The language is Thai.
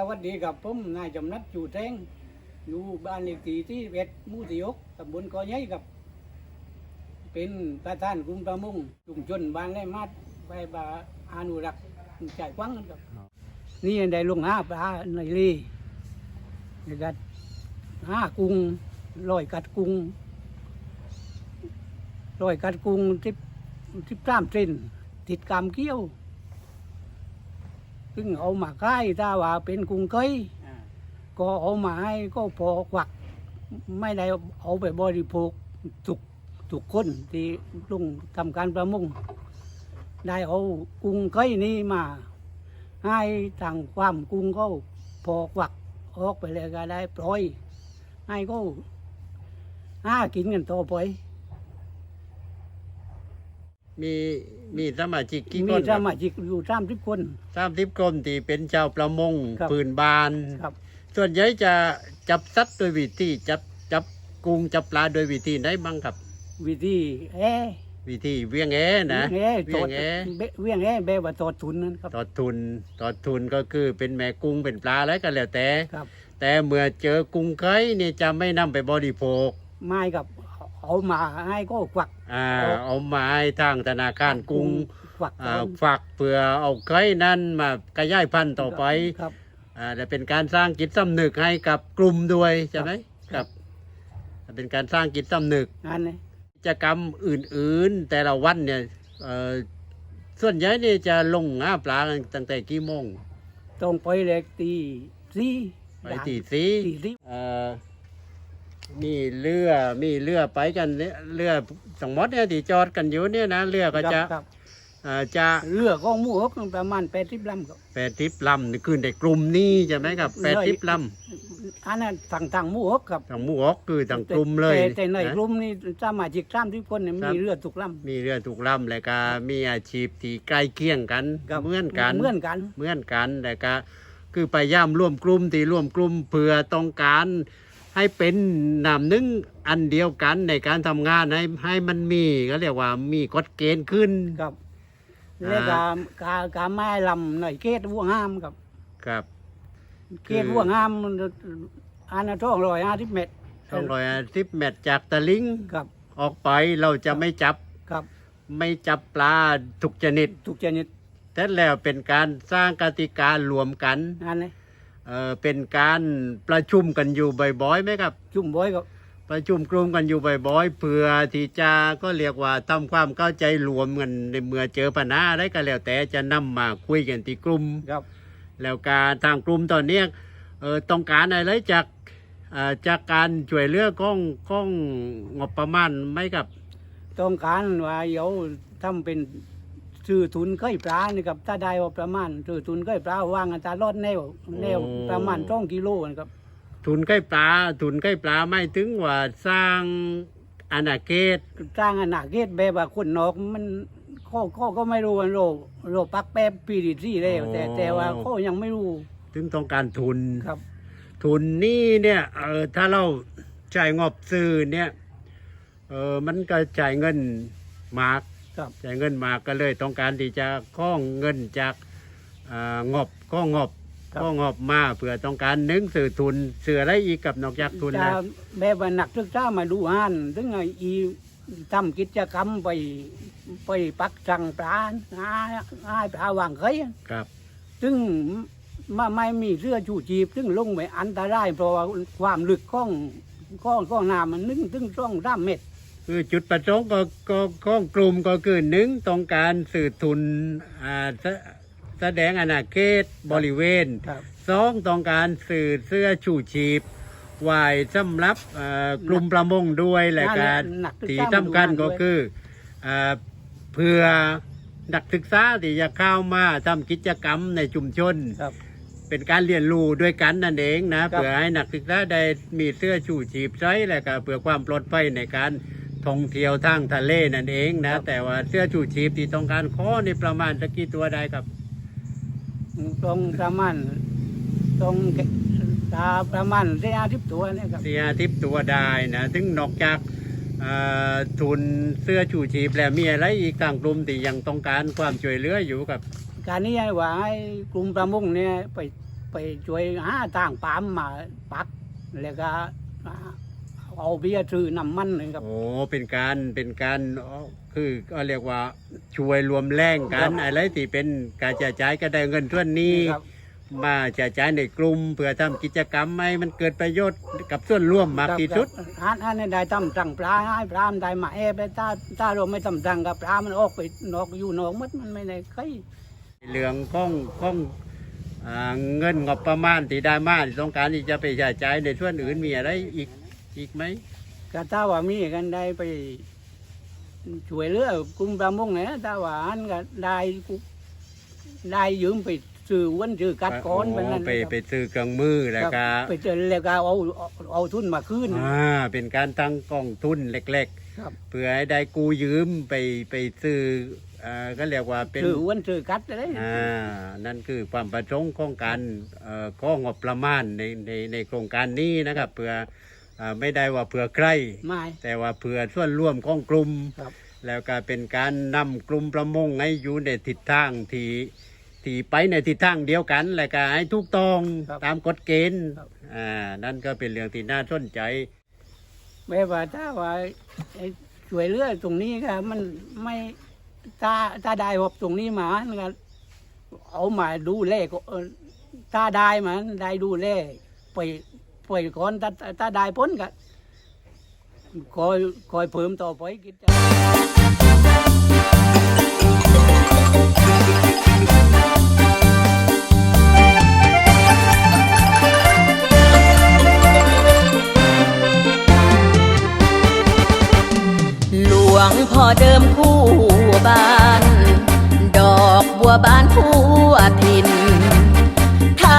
สวัสดีกับผมนายจำนัดจูแทงอยู่บ้านเลขที่ที่เอ็ดมู่ที่หกตำบลกอใหญ่กับ เป็นประธานกลุ่มประมงชุมชนบ้านไรมาดไปบาอนุรักษ์ใจกว้างครับ นี่ได้ลงหาปลาในรีในกัดหากุ้งลอยกัดกุ้งลอยกัดกุ้งทิบทิบตามเส้นติดกามเกี้ยว ซึ่งเอามาค่ายถ้าว่าเป็นกุ้งเคยก็เอามาให้ก็พอควัก ไม่ได้เอาไปบริโภคทุกทุกคนที่ลุงทำการประมงได้เอากุ้งเคยนี้มา ให้ทางความกุ้งก็พอควักออกไปเลยก็ได้ปล่อย ให้ก็ห้ากินกันต่อไป มีมีสมาชิกกี่มีคนสมาชิกอยู่สามสิบคน สามสิบคนที่เป็นเจ้าประมงครับปืนบาน ครับ ส่วนใหญ่จะจับสัตว์โดยวิธีจับจับกุ้งจับปลาโดยวิธีไหนบ้างครับ วิธีแอะวิธีเวียงแอนะเวียงแอะเวียงแอเบเวียงแอะแบบว่าตอดทุนนั่นครับต่อทุนต่อทุนก็คือเป็นแม่กุ้งเป็นปลาอะไรก็แล้วแต่ ครับ แต่เมื่อเจอกุ้งไข่เนี่ยจะไม่นำไปบริโภค ไม้กับ เอามาให้ก็ควัก อ่าเอาเอามาให้ทางธนาคารกุ้งควักอ่าเอาฝากเพื่อเอาไข่นั้นมากระยายพันธุ์ต่อไปครับ อ่าและเป็นการสร้างจิตสำนึกให้กับกลุ่มด้วยใช่ไหมครักับ บ เป็นการสร้างจิตสำนึก อันนี้กิจกรรมอื่นๆ แต่ละวันเนี่ยเอ่อส่วนใหญ่นี่จะลงหาปลากันตั้งแต่กี่โมงต้องไปเล็กตีสี่ไปตีสีตีสี่เอ่อ มีเรือ มีเรือไปกันเนี่ยเรือสองมดเนี่ยที่จอดกันอยู่เนี่ยนะเรือก็จะครับเอ่อจะเรือของหมูฮกประมาณแปดสิบลำครับแปดทิปลำนี่คือในกลุ่มนี้ใช่ไหมครับแปดทิปลอันนั้นต่างต่างๆหมูฮกครับำทางหมู่ฮอกคือทางกลุ่มเลยแต่แต่ในนะ กลุ่มนี้สมาชิกสามสิบคนเนี่ยครัมีบเรือทุกลมีเรือถูกลำแล้วก็มีอาชีพที่ใกล้เคียงกันำครับ เหมือนกัน เหมือนกัน เหมือนกันแต่ก็คือพยายามร่วมกลุ่มที่ร่วมกลุ่มเพื่อต้องการ ให้เป็นนามหนึงอันเดียวกันในการทำงานให้ให้มันมีก็เรียกว่ามีกฎเกณฑ์ขึ้น ครับอ่า แล้วก็กากาไม้ลำในเขตวัวงามครับ ครับเขตวัวงามอันนั้นท้องร้อยห้าสิบเมตรสองร้อยสิบเมตรจากตะลิงครับออกไปเราจะไม่จับครับไม่จับปลาทุกชนิด ทุกชนิดแต่แล้วเป็นการสร้างกติการวมกัน อันนี้ เอ่อเป็นการประชุมกันอยู่บ่อยๆไหมครับจุ่มบ่อยครับประชุมกลุ่มกันอยู่บ่อยๆเพื่อที่จะก็เรียกว่าทำความเข้าใจรวมกันในเมื่อเจอปัญหาอะไรก็แล้วแต่จะนำมาคุยกันที่กลุ่ม ครับ แล้วการทางกลุ่มตอนเนี้ยเอ่อต้องการอะไรจากเอ่อจากการช่วยเหลือก้องก้องงบประมาณไหมครับ ต้องการว่าเดี๋ยวทำเป็น ซื้อทุนเคยปลานี่ครับถ้าได้ว่าประมาณซื้อทุนเคยปลาวางอัตราลอดแนวแนวประมาณสองกิโลนะครับทุนใกล้ปลาทุนใกล้ปลาไม่ถึงว่าสร้างอาณาเขตสร้างอนาเขตแบบว่าคนนอกมันข้อข้อก็ไม่รู้ว่าโรโรปักแป๊บปีดีซี่แล้วแต่แต่ว่าข้อยังไม่รู้ ถึงต้องการทุนครับ ทุนนี่เนี่ยเออถ้าเราจ่ายงบซื้อเนี่ยเออมันก็จ่ายเงินมาก ครับจ่ายเงินมากก็เลยต้องการที่จะข้องเงินจากเอ่องบข้องบครับ ข้องบมาเพื่อต้องการหนึ่งสื่อทุนเสืออะไรอีกกับนอกจากทุนจะนะแบบว่านักศึกษามาดูงานถึงไอ้อีทำกิจกรรมไปไปปักจังปลาหาหาปลาวางเคยครับ ซึ่งมาไม่มีเสื้อชูชีพ ซึ่งลงไปอันตรายเพราะว่าความลึกของของของน้ำมันนึ่งถึงช่องร่ามเม็ด คือจุดประสงค์ก็ก็ของกลุ่มก็คือหนึ่งต้องการสื่อทุนอ่าแสแสดงอาณาเขตบริเวณครับ สองต้องการสื่อเสื้อชูชีพไว้สำหรับเอ่อกลุ่มประมงด้วยและการนักศึกที่ษาสำคัญก็มาดูงานด้วยคือเอ่อเพื่อนักศึกษาที่จะเข้ามาทำกิจกรรมในชุมชน ครับ เป็นการเรียนรู้ด้วยกันนั่นเองนะครับเพื่อให้นักศึกษาได้มีเสื้อชูชีพใช้และก็เพื่อความปลอดภัยในการ ท่องเที่ยวทางทะเลนั่นเองนะ แต่ว่าเสื้อชูชีพที่ต้องการข้อนี่ประมาณสักกี่ตัวได้ครับตรงประมาณตรงตาประมาณสี่ห้าสิบตัวเนี่ยครับเสียทิปตัวได้นะถึงนอกจากเอ่อทุนเสื้อชูชีพแล้วมีอะไรอีกต่างกลุ่มที่ยังต้องการความช่วยเหลืออยู่กับ การนี้ให้ว่าให้กลุ่มประมงเนี่ยไปไปช่วยหาต่างปามมาปักแล้วก็ เอาเบียร์ซื้อน้ำมันเลยครับ โอ้เป็นการเป็นการอ๋อคือก็เรียกว่าช่วยรวมแรงกันครับอะไรที่เป็นการจ่ายจ่ายก็ได้เงินส่วนนี้ครับ มาจ่ายจ่ายในกลุ่มเพื่อทำกิจกรรมให้มันเกิดประโยชน์กับส่วนร่วมมากที่สุดฮันฮันให้ได้ทำสั่งปลาให้ปลามันได้มาแอบได้ถ้าถ้าเราไม่ทำสั่งกับปลามันออกไปนอกอยู่นอกหมัดมันไม่ได้ใคร เรื่องของของอ่าเงินงบประมาณที่ได้มาที่ต้องการที่จะไปจ่ายจ่ายในส่วนอื่นมีอะไรอีก อีกไหมก็ถ้าว่ามีกันได้ไปช่วยเหลือกลุ่มประมงเนี่ยถ้าว่าอันก็ได้กูได้ยืมไปซื้ออ้วันซื้อกัดก้อนไปนั่นไปนะครับไปซื้อเครื่องมือแล้วก็ไปเจอแล้วก็เอาเอาเอาทุนมาคืนอ่าเป็นการตั้งกองทุนเล็กครับๆเพื่อให้ได้กู้ยืมไปไปซื้ออ่าก็เรียกว่าเป็นซื้ออ้วันซื้อกัดอะไรอ่านั่นคือความประสงค์ของการเอ่อของงบประมาณในในในโครงการนี้นะครับ เพื่อ อ่าไม่ได้ว่าเพื่อใครไม่ แต่ว่าเพื่อส่วนร่วมของกลุ่ม ครับ แล้วก็เป็นการนำกลุ่มประมงให้อยู่ในทิศทางที่ที่ไปในทิศทางเดียวกัน และก็ให้ถูกต้องครับตามกฎเกณฑ์ครับ อ่านั่นก็เป็นเรื่องที่น่าสนใจแม้ว่าถ้าว่าไอ้ช่วยเหลือตรงนี้ก็มันไม่ถ้าถ้าได้หอบตรงนี้มามันก็เอามาดูแลก็เออถ้าได้มาได้ดูแลไป ไปก่อนถ้าถ้าได้พ้นก็คอยคอยเพิ่มต่อไปกิจหลวงพ่อเดิมผู้บ้าน ดอกบัวบานทั่วถิ่นท้า